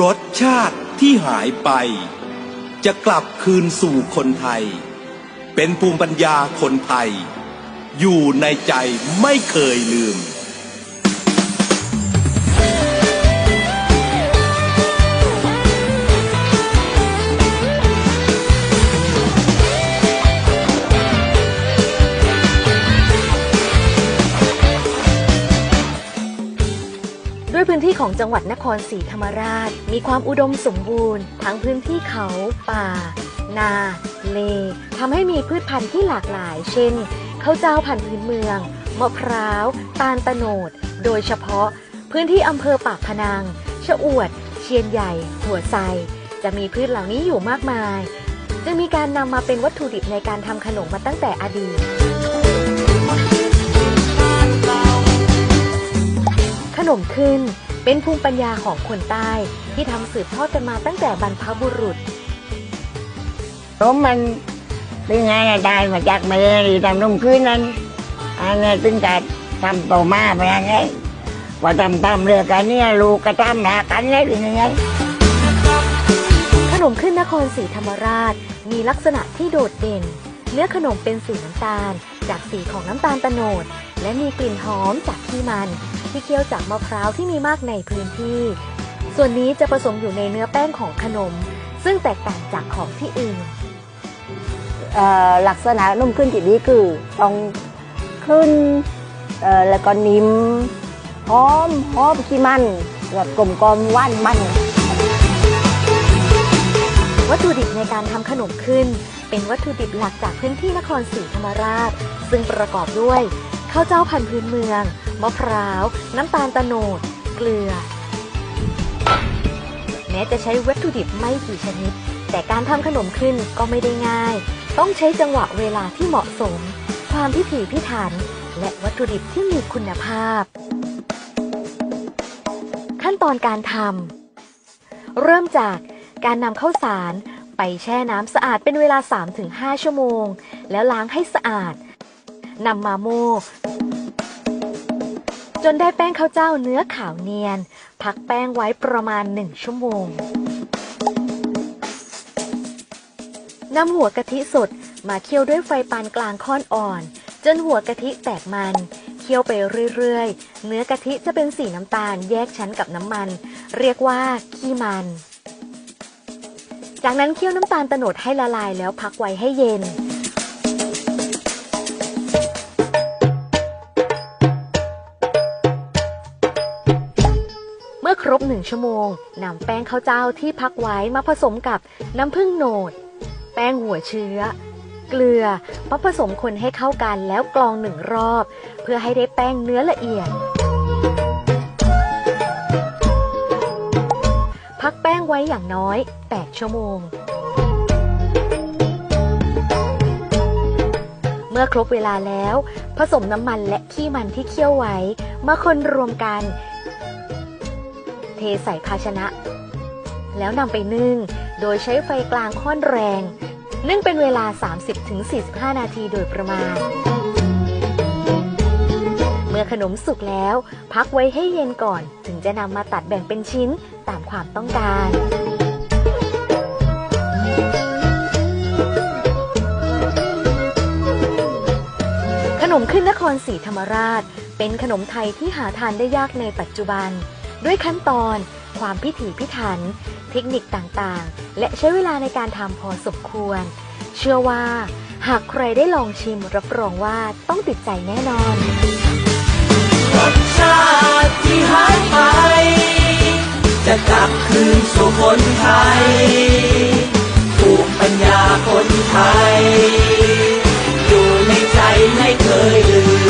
รสชาติที่หายไป จะกลับคืนสู่คนไทย เป็นภูมิปัญญาคนไทย อยู่ในใจไม่เคยลืม พื้นที่ของจังหวัดนครศรีธรรมราช มีความอุดมสมบูรณ์ ทั้งพื้นที่เขา ป่า นา เลทำให้มีพืชพันธุ์ที่หลากหลาย เช่นข้าวเจ้าพันธุ์พื้นเมือง มะพร้าว ตาลตะโนด โดยเฉพาะ พื้นที่อำเภอปากพนัง ชะอวด เชียนใหญ่ หัวไซจะมีพืชเหล่านี้อยู่มากมาย จึงมีการนำมาเป็นวัตถุดิบในการทำขนมมาตั้งแต่อดีตขนมขึ้น เป็นภูมิปัญญาของคนใต้ที่ทำสืบทอดกันมาตั้งแต่บรรพบุรุษนมมันเป็นไงอะได้มาจากแม่ที่ทำนมคืนนั้นอันนี้ถึงจะทำโตมาไปยังไงว่าทำตามเรื่องกันเนี่ยลูกก็ทำหากันเลยเป็นยังไงขนมขึ้นนครศรีธรรมราชมีลักษณะที่โดดเด่น เนื้อขนมเป็นสีน้ำตาล จากสีของน้ำตาลตะโนด และมีกลิ่นหอมจากขี้มัน ที่เคี่ยวจากมะพร้าวที่มีมากในพื้นที่ ส่วนนี้จะผสมอยู่ในเนื้อแป้งของขนม ซึ่งแตกต่างจากของที่อื่นเอ่อลักษณะนุ่มขึ้นที่ดีคือต้องขึ้นเอ่อแล้วก็นิ่มหอมหอมขี้มันรสกลมกลมๆหว่านมันวัตถุดิบในการทำขนมขึ้น เป็นวัตถุดิบหลักจากพื้นที่นครศรีธรรมราช ซึ่งประกอบด้วย ข้าวเจ้าพันธุ์พื้นเมือง มะพร้าว น้ำตาลตะโนด เกลือ แม้จะใช้วัตถุดิบไม่กี่ชนิด แต่การทำขนมขึ้นก็ไม่ได้ง่าย ต้องใช้จังหวะเวลาที่เหมาะสม ความพิถีพิถัน และวัตถุดิบที่มีคุณภาพ ขั้นตอนการทำเริ่มจากการนำข้าวสารไปแช่น้ำสะอาดเป็นเวลา 3-5 ชั่วโมง แล้วล้างให้สะอาด นำมาโม่จนได้แป้งข้าวเจ้าเนื้อขาวเนียน พักแป้งไว้ประมาณ1ชั่วโมงนำหัวกะทิสดมาเคี่ยวด้วยไฟปานกลางค่อนอ่อน จนหัวกะทิแตกมัน เคี่ยวไปเรื่อยๆ เนื้อกะทิจะเป็นสีน้ำตาลแยกชั้นกับน้ำมัน เรียกว่าขี้มัน จากนั้นเคี่ยวน้ำตาลโตนดให้ละลายแล้วพักไว้ให้เย็น อครบหนึ่งชั่วโมงนำแป้งข้าวเจ้าที่พักไว้มาผสมกับน้ำผึ้งโหนด แป้งหัวเชื้อ เกลือมาผสมคนให้เข้ากันแล้วกรองหนึ่งรอบ เพื่อให้ได้แป้งเนื้อละเอียด พักแป้งไว้อย่างน้อย 8 ชั่วโมง เมื่อครบเวลาแล้ว ผสมน้ำมันและขี้มันที่เคี่ยวไว้มาคนรวมกัน เทใส่ภาชนะ แล้วนำไปนึ่ง โดยใช้ไฟกลางค่อนแรง นึ่งเป็นเวลา 30-45 นาทีโดยประมาณ เมื่อขนมสุกแล้ว พักไว้ให้เย็นก่อน ถึงจะนำมาตัดแบ่งเป็นชิ้นตามความต้องการขนมขึ้นนครศรีธรรมราช เป็นขนมไทยที่หาทานได้ยากในปัจจุบัน ด้วยขั้นตอน ความพิถีพิถัน เทคนิคต่างๆ และใช้เวลาในการทำพอสมควร เชื่อว่า หากใครได้ลองชิมรับรองว่าต้องติดใจแน่นอนรสชาติที่หายไป จะกลับคืนสู่คนไทยภูมิปัญญาคนไทย อยู่ในใจไม่เคยลืม